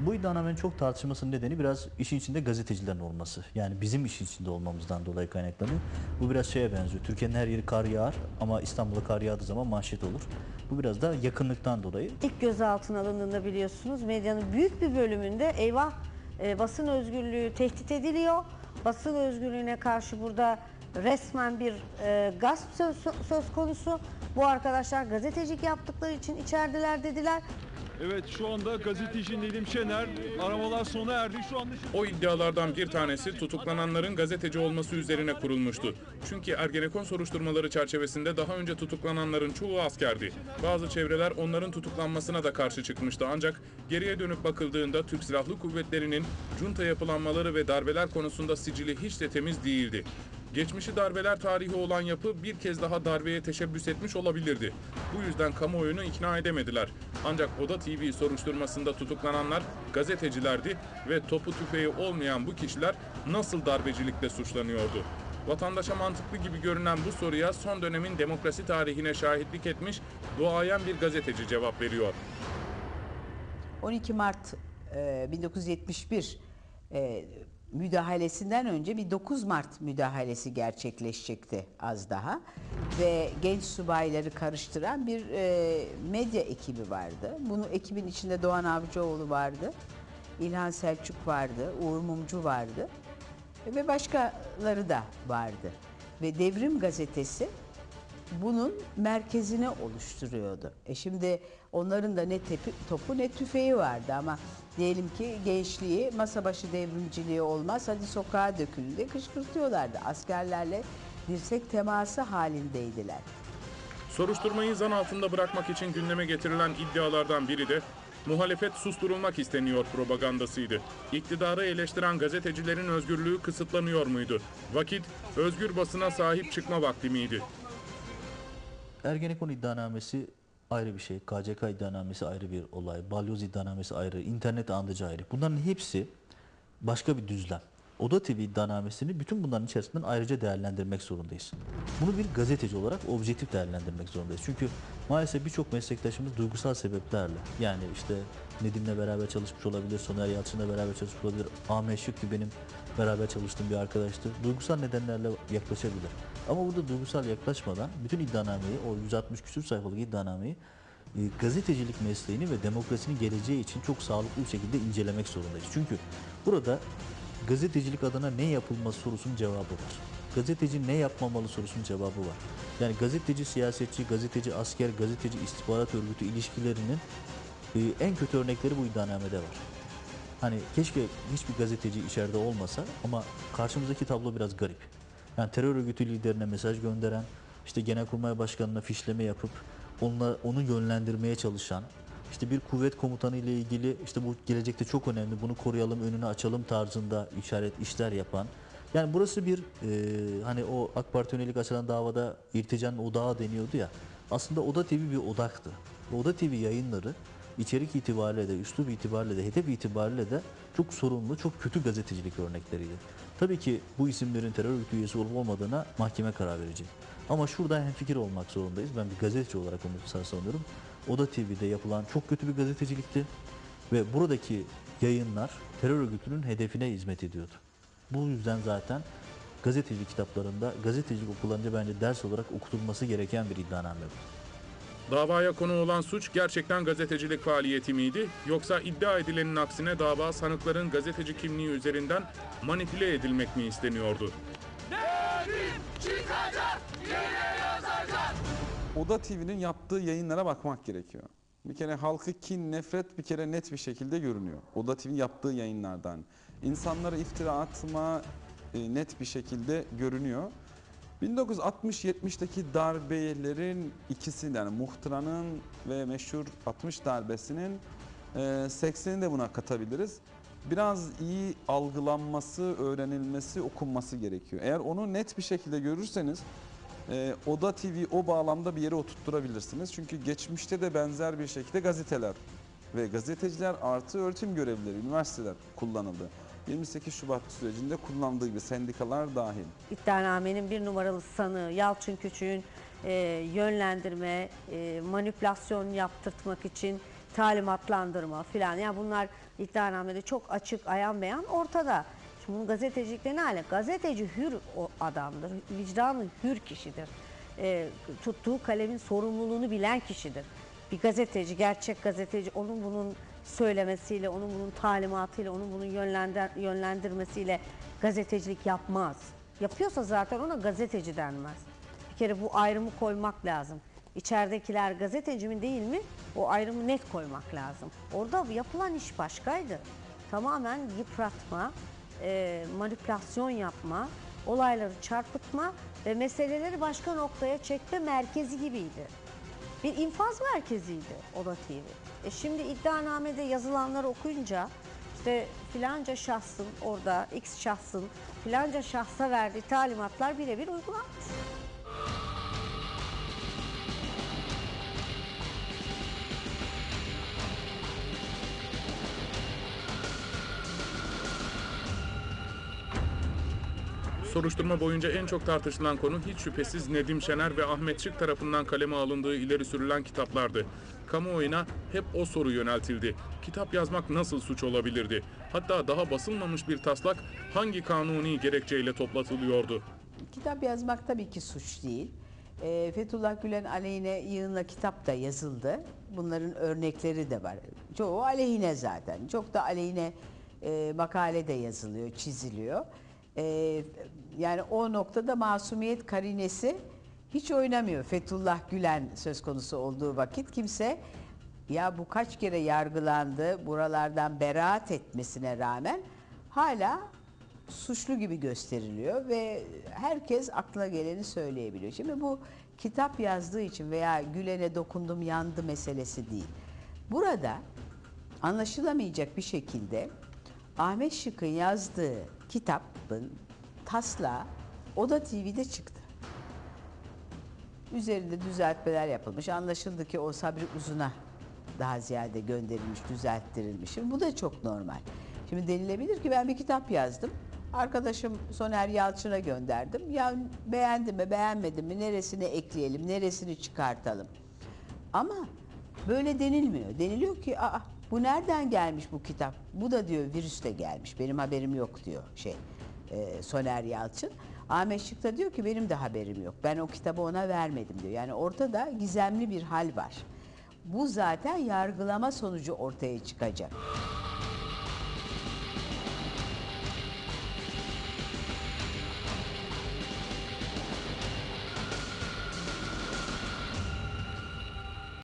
Bu iddianamenin çok tartışılmasının nedeni biraz işin içinde gazetecilerin olması. Yani bizim işin içinde olmamızdan dolayı kaynaklanıyor. Bu biraz şeye benziyor. Türkiye'nin her yeri kar yağar ama İstanbul'a kar yağdığı zaman manşet olur. Bu biraz da yakınlıktan dolayı. İlk gözaltına alındığında biliyorsunuz medyanın büyük bir bölümünde eyvah e, basın özgürlüğü tehdit ediliyor. Basın özgürlüğüne karşı burada resmen bir e, gasp söz, söz konusu. Bu arkadaşlar gazetecilik yaptıkları için içerideler dediler. Evet şu anda gazeteci Nedim Şener aramalar sona erdi. Şu anda O iddialardan bir tanesi tutuklananların gazeteci olması üzerine kurulmuştu. Çünkü Ergenekon soruşturmaları çerçevesinde daha önce tutuklananların çoğu askerdi. Bazı çevreler onların tutuklanmasına da karşı çıkmıştı ancak geriye dönüp bakıldığında Türk Silahlı Kuvvetleri'nin junta yapılanmaları ve darbeler konusunda sicili hiç de temiz değildi. Geçmişi darbeler tarihi olan yapı bir kez daha darbeye teşebbüs etmiş olabilirdi. Bu yüzden kamuoyunu ikna edemediler. Ancak Oda TV soruşturmasında tutuklananlar gazetecilerdi ve topu tüfeği olmayan bu kişiler nasıl darbecilikle suçlanıyordu? Vatandaşa mantıklı gibi görünen bu soruya son dönemin demokrasi tarihine şahitlik etmiş duayen bir gazeteci cevap veriyor. 12 Mart e, 1971 e, müdahalesinden önce bir 9 Mart müdahalesi gerçekleşecekti az daha ve genç subayları karıştıran bir e, medya ekibi vardı. Bunu ekibin içinde Doğan Avcıoğlu vardı, İlhan Selçuk vardı, Uğur Mumcu vardı ve başkaları da vardı. Ve Devrim Gazetesi bunun merkezine oluşturuyordu. E şimdi onların da ne tepi, topu ne tüfeği vardı ama diyelim ki gençliği masa başı devrimciliği olmaz hadi sokağa dökülün diye kışkırtıyorlardı. Askerlerle dirsek teması halindeydiler. Soruşturmayı zan altında bırakmak için gündeme getirilen iddialardan biri de muhalefet susturulmak isteniyor propagandasıydı. İktidarı eleştiren gazetecilerin özgürlüğü kısıtlanıyor muydu? Vakit özgür basına sahip çıkma vakti miydi? Ergenekon iddianamesi ayrı bir şey. KCK iddianamesi ayrı bir olay. Balyoz iddianamesi ayrı. internet andıcı ayrı. Bunların hepsi başka bir düzlem. Oda TV iddianamesini bütün bunların içerisinden ayrıca değerlendirmek zorundayız. Bunu bir gazeteci olarak objektif değerlendirmek zorundayız. Çünkü maalesef birçok meslektaşımız duygusal sebeplerle yani işte Nedim'le beraber çalışmış olabilir, Soner Yalçın'la beraber çalışmış olabilir, Ahmet Şık ki benim beraber çalıştığım bir arkadaştır. Duygusal nedenlerle yaklaşabilir. Ama burada duygusal yaklaşmadan bütün iddianameyi, o 160 küsur sayfalık iddianameyi e, gazetecilik mesleğini ve demokrasinin geleceği için çok sağlıklı bir şekilde incelemek zorundayız. Çünkü burada gazetecilik adına ne yapılması sorusunun cevabı var. Gazeteci ne yapmamalı sorusunun cevabı var. Yani gazeteci siyasetçi, gazeteci asker, gazeteci istihbarat örgütü ilişkilerinin e, en kötü örnekleri bu iddianamede var. Hani keşke hiçbir gazeteci içeride olmasa ama karşımızdaki tablo biraz garip. Yani terör örgütü liderine mesaj gönderen, işte Genelkurmay Başkanı'na fişleme yapıp onunla, onu yönlendirmeye çalışan, işte bir kuvvet komutanı ile ilgili işte bu gelecekte çok önemli bunu koruyalım önünü açalım tarzında işaret işler yapan. Yani burası bir e, hani o AK Parti yönelik açılan davada irticanın odağı deniyordu ya. Aslında Oda TV bir odaktı. Oda TV yayınları içerik itibariyle de, üslup itibariyle de, hedef itibariyle de çok sorunlu, çok kötü gazetecilik örnekleriydi. Tabii ki bu isimlerin terör örgütü üyesi olup olmadığına mahkeme karar verecek. Ama şurada hemfikir olmak zorundayız. Ben bir gazeteci olarak onu savunuyorum. Oda TV'de yapılan çok kötü bir gazetecilikti. Ve buradaki yayınlar terör örgütünün hedefine hizmet ediyordu. Bu yüzden zaten gazetecilik kitaplarında, gazetecilik okullarında bence ders olarak okutulması gereken bir iddianame bu. Davaya konu olan suç gerçekten gazetecilik faaliyeti miydi? Yoksa iddia edilenin aksine dava sanıkların gazeteci kimliği üzerinden manipüle edilmek mi isteniyordu? Oda TV'nin yaptığı yayınlara bakmak gerekiyor. Bir kere halkı kin, nefret bir kere net bir şekilde görünüyor. Oda TV yaptığı yayınlardan. İnsanlara iftira atma e, net bir şekilde görünüyor. 1960-70'teki darbelerin ikisi yani muhtıranın ve meşhur 60 darbesinin e, 80'ini de buna katabiliriz. Biraz iyi algılanması, öğrenilmesi, okunması gerekiyor. Eğer onu net bir şekilde görürseniz e, Oda TV o bağlamda bir yere oturtturabilirsiniz. Çünkü geçmişte de benzer bir şekilde gazeteler ve gazeteciler artı öğretim görevlileri, üniversiteler kullanıldı. 28 Şubat sürecinde kullandığı gibi sendikalar dahil. İddianamenin bir numaralı sanığı Yalçın Küçük'ün e, yönlendirme, e, manipülasyon yaptırtmak için talimatlandırma filan. Yani bunlar iddianamede çok açık, ayan beyan ortada. Şimdi bunun gazetecilikle ne hale? Gazeteci hür o adamdır, vicdanı hür kişidir. Ee, tuttuğu kalemin sorumluluğunu bilen kişidir. Bir gazeteci, gerçek gazeteci onun bunun söylemesiyle, onun bunun talimatıyla, onun bunun yönlendir, yönlendirmesiyle gazetecilik yapmaz. Yapıyorsa zaten ona gazeteci denmez. Bir kere bu ayrımı koymak lazım. İçeridekiler gazeteci mi değil mi? O ayrımı net koymak lazım. Orada yapılan iş başkaydı. Tamamen yıpratma, e, manipülasyon yapma, olayları çarpıtma ve meseleleri başka noktaya çekme merkezi gibiydi. Bir infaz merkeziydi Oda TV. E şimdi iddianamede yazılanları okuyunca işte filanca şahsın orada X şahsın filanca şahsa verdiği talimatlar birebir uygulanmış. Soruşturma boyunca en çok tartışılan konu hiç şüphesiz Nedim Şener ve Ahmet Şık tarafından kaleme alındığı ileri sürülen kitaplardı. Kamuoyuna hep o soru yöneltildi. Kitap yazmak nasıl suç olabilirdi? Hatta daha basılmamış bir taslak hangi kanuni gerekçeyle toplatılıyordu? Kitap yazmak tabii ki suç değil. Ee, Fethullah Gülen aleyhine yığınla kitap da yazıldı. Bunların örnekleri de var. Çoğu aleyhine zaten. Çok da aleyhine e, makale de yazılıyor, çiziliyor. Ee, yani o noktada masumiyet karinesi hiç oynamıyor. Fethullah Gülen söz konusu olduğu vakit kimse ya bu kaç kere yargılandı, buralardan beraat etmesine rağmen hala suçlu gibi gösteriliyor ve herkes aklına geleni söyleyebiliyor. Şimdi bu kitap yazdığı için veya Gülen'e dokundum yandı meselesi değil. Burada anlaşılamayacak bir şekilde Ahmet Şık'ın yazdığı kitabın taslağı Oda TV'de çıktı. Üzerinde düzeltmeler yapılmış. Anlaşıldı ki o Sabri Uzun'a daha ziyade gönderilmiş, düzelttirilmiş. Şimdi bu da çok normal. Şimdi denilebilir ki ben bir kitap yazdım. Arkadaşım Soner Yalçın'a gönderdim. Ya beğendi mi, beğenmedi mi, neresini ekleyelim, neresini çıkartalım. Ama böyle denilmiyor. Deniliyor ki Aa, bu nereden gelmiş bu kitap? Bu da diyor virüsle gelmiş. Benim haberim yok diyor şey e, Soner Yalçın. Ahmet Şık da diyor ki benim de haberim yok. Ben o kitabı ona vermedim diyor. Yani ortada gizemli bir hal var. Bu zaten yargılama sonucu ortaya çıkacak.